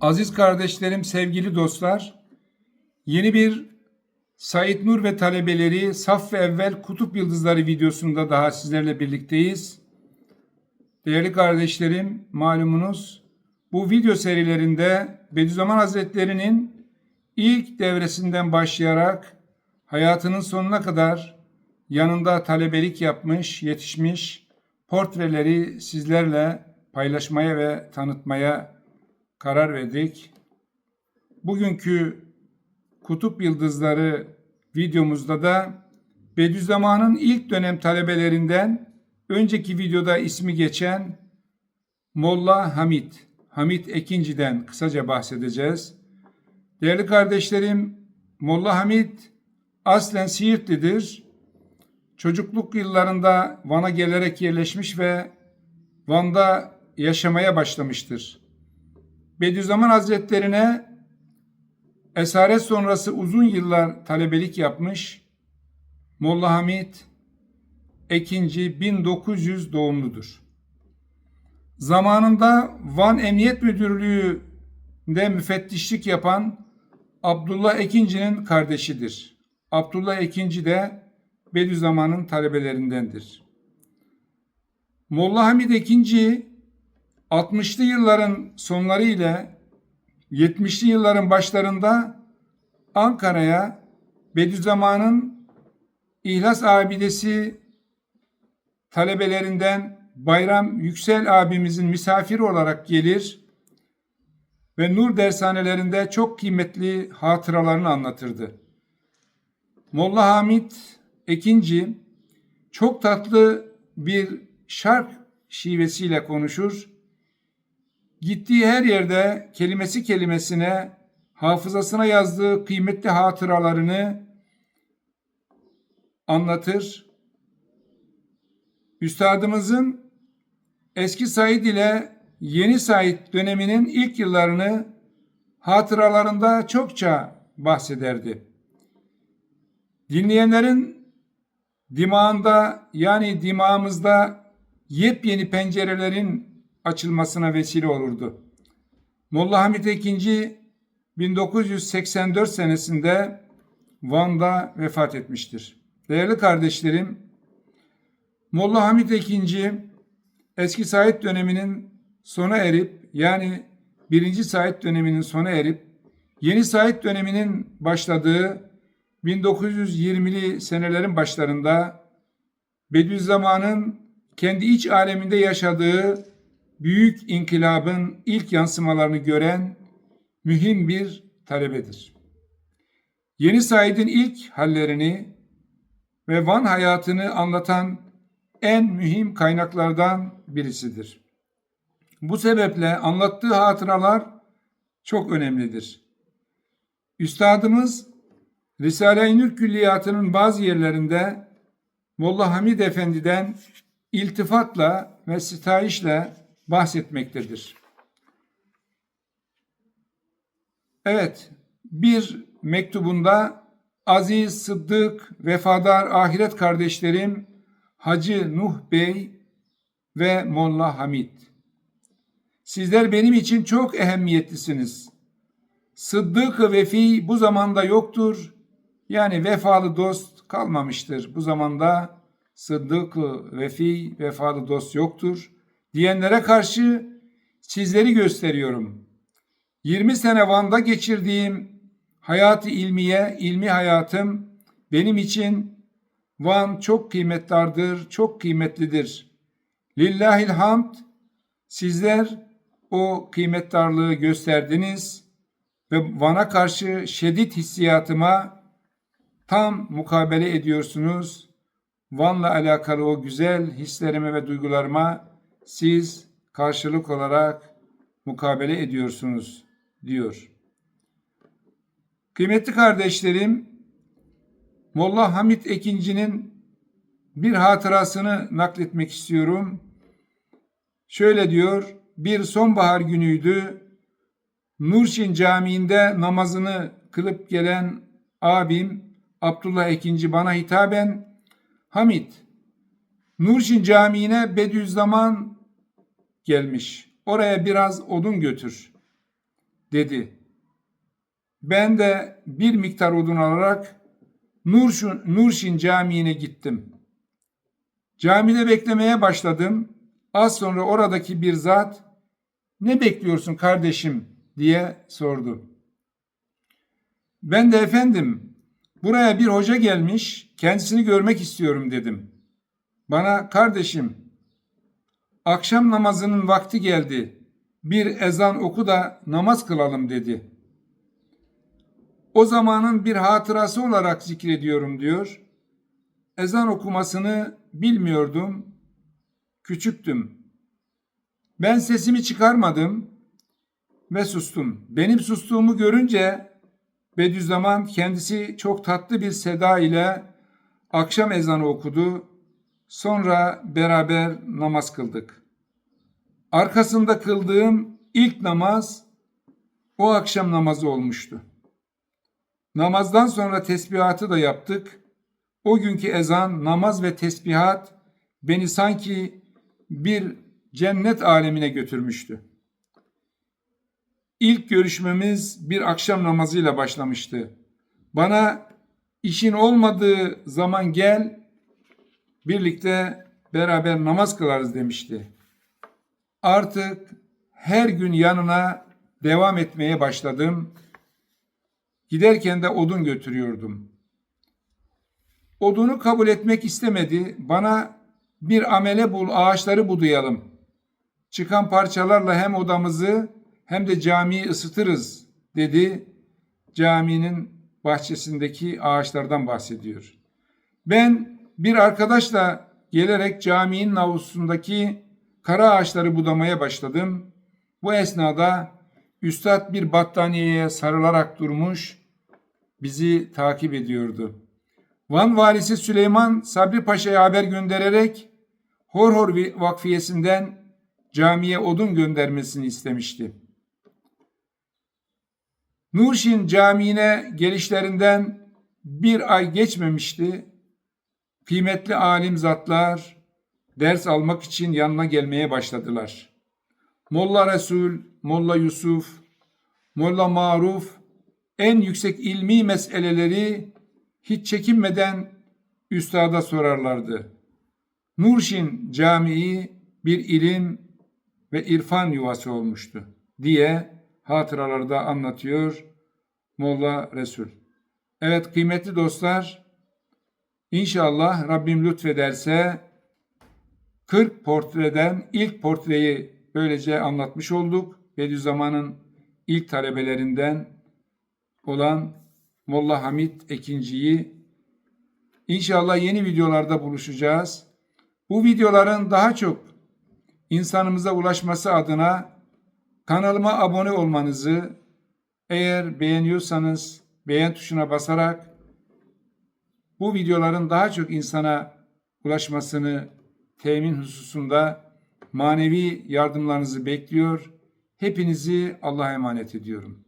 Aziz kardeşlerim, sevgili dostlar, yeni bir Said Nur ve talebeleri Saf ve Evvel Kutup Yıldızları videosunda daha sizlerle birlikteyiz. Değerli kardeşlerim, malumunuz bu video serilerinde Bediüzzaman Hazretleri'nin ilk devresinden başlayarak hayatının sonuna kadar yanında talebelik yapmış, yetişmiş portreleri sizlerle paylaşmaya ve tanıtmaya karar verdik. Bugünkü Kutup Yıldızları videomuzda da Bediüzzaman'ın ilk dönem talebelerinden önceki videoda ismi geçen Molla Hamit, Hamit Ekinci'den kısaca bahsedeceğiz. Değerli kardeşlerim, Molla Hamit aslen Siirtlidir. Çocukluk yıllarında Van'a gelerek yerleşmiş ve Van'da yaşamaya başlamıştır. Bediüzzaman Hazretlerine esaret sonrası uzun yıllar talebelik yapmış. Molla Hamit Ekinci 1900 doğumludur. Zamanında Van Emniyet Müdürlüğü'nde müfettişlik yapan Abdullah Ekinci'nin kardeşidir. Abdullah Ekinci de Bediüzzaman'ın talebelerindendir. Molla Hamid Ekinci 60'lı yılların sonları ile 70'li yılların başlarında Ankara'ya Bediüzzaman'ın İhlas Abidesi talebelerinden Bayram Yüksel abimizin misafiri olarak gelir ve Nur dershanelerinde çok kıymetli hatıralarını anlatırdı. Molla Hamid Ekinci çok tatlı bir şark şivesiyle konuşur. Gittiği her yerde kelimesi kelimesine hafızasına yazdığı kıymetli hatıralarını anlatır. Üstadımızın eski Said ile yeni Said döneminin ilk yıllarını hatıralarında çokça bahsederdi. Dinleyenlerin dimağında yani dimağımızda yepyeni pencerelerin açılmasına vesile olurdu. Molla Hamit II 1984 senesinde Van'da vefat etmiştir. Değerli kardeşlerim, Molla Hamit II eski Said döneminin sona erip yani birinci Said döneminin sona erip yeni Said döneminin başladığı 1920'li senelerin başlarında Bediüzzaman'ın kendi iç aleminde yaşadığı büyük inkılabın ilk yansımalarını gören mühim bir talebedir. Yeni Said'in ilk hallerini ve Van hayatını anlatan en mühim kaynaklardan birisidir. Bu sebeple anlattığı hatıralar çok önemlidir. Üstadımız Risale-i Nur Külliyatı'nın bazı yerlerinde Molla Hamid Efendi'den iltifatla ve sitayişle bahsetmektedir. Evet, bir mektubunda aziz, sıddık, vefadar ahiret kardeşlerim Hacı Nuh Bey ve Molla Hamid. Sizler benim için çok ehemmiyetlisiniz. Sıddık vefi bu zamanda yoktur. Yani vefalı dost kalmamıştır. Bu zamanda sıddık vefi vefalı dost yoktur diyenlere karşı sizleri gösteriyorum. 20 sene Van'da geçirdiğim hayatı ilmiye, ilmi hayatım benim için Van çok kıymetlidir, çok kıymetlidir. Lillahil hamd sizler o kıymetdarlığı gösterdiniz ve Van'a karşı şiddet hissiyatıma tam mukabele ediyorsunuz. Van'la alakalı o güzel hislerime ve duygularıma siz karşılık olarak mukabele ediyorsunuz diyor. Kıymetli kardeşlerim, Molla Hamit Ekinci'nin bir hatırasını nakletmek istiyorum. Şöyle diyor, bir sonbahar günüydü. Nurşin Camii'nde namazını kılıp gelen abim Abdullah Ekinci bana hitaben Hamit Nurşin Camii'ne Bediüzzaman gelmiş. Oraya biraz odun götür. dedi. Ben de bir miktar odun alarak Nurşin, Nurşin Camii'ne gittim. Camide beklemeye başladım. Az sonra oradaki bir zat ne bekliyorsun kardeşim diye sordu. Ben de efendim buraya bir hoca gelmiş kendisini görmek istiyorum dedim. Bana kardeşim akşam namazının vakti geldi bir ezan oku da namaz kılalım dedi. O zamanın bir hatırası olarak zikrediyorum diyor. Ezan okumasını bilmiyordum. Küçüktüm. Ben sesimi çıkarmadım ve sustum. Benim sustuğumu görünce Bediüzzaman kendisi çok tatlı bir seda ile akşam ezanı okudu. Sonra beraber namaz kıldık. Arkasında kıldığım ilk namaz o akşam namazı olmuştu. Namazdan sonra tesbihatı da yaptık. O günkü ezan, namaz ve tesbihat beni sanki bir cennet alemine götürmüştü. İlk görüşmemiz bir akşam namazıyla başlamıştı. Bana işin olmadığı zaman gel, birlikte beraber namaz kılarız demişti. Artık her gün yanına devam etmeye başladım. Giderken de odun götürüyordum. Odunu kabul etmek istemedi. Bana bir amele bul, ağaçları budayalım. Çıkan parçalarla hem odamızı hem de camiyi ısıtırız dedi. Caminin bahçesindeki ağaçlardan bahsediyor. Ben bir arkadaşla gelerek caminin avlusundaki kara ağaçları budamaya başladım. Bu esnada üstad bir battaniyeye sarılarak durmuş, bizi takip ediyordu. Van valisi Süleyman Sabri Paşa'ya haber göndererek Horhor Vakfiyesi'nden camiye odun göndermesini istemişti. Nurşin Camii'ne gelişlerinden bir ay geçmemişti. Kıymetli alim zatlar ders almak için yanına gelmeye başladılar. Molla Resul, Molla Yusuf, Molla Maruf en yüksek ilmi meseleleri hiç çekinmeden üstada sorarlardı. Nurşin Camii bir ilim ve irfan yuvası olmuştu diye hatıralarda anlatıyor Molla Resul. Evet kıymetli dostlar inşallah Rabbim lütfederse 40 portreden ilk portreyi böylece anlatmış olduk. Bediüzzaman'ın ilk talebelerinden olan Molla Hamit Ekinci'yi inşallah yeni videolarda buluşacağız. Bu videoların daha çok insanımıza ulaşması adına kanalıma abone olmanızı eğer beğeniyorsanız beğen tuşuna basarak bu videoların daha çok insana ulaşmasını temin hususunda manevi yardımlarınızı bekliyor. Hepinizi Allah'a emanet ediyorum.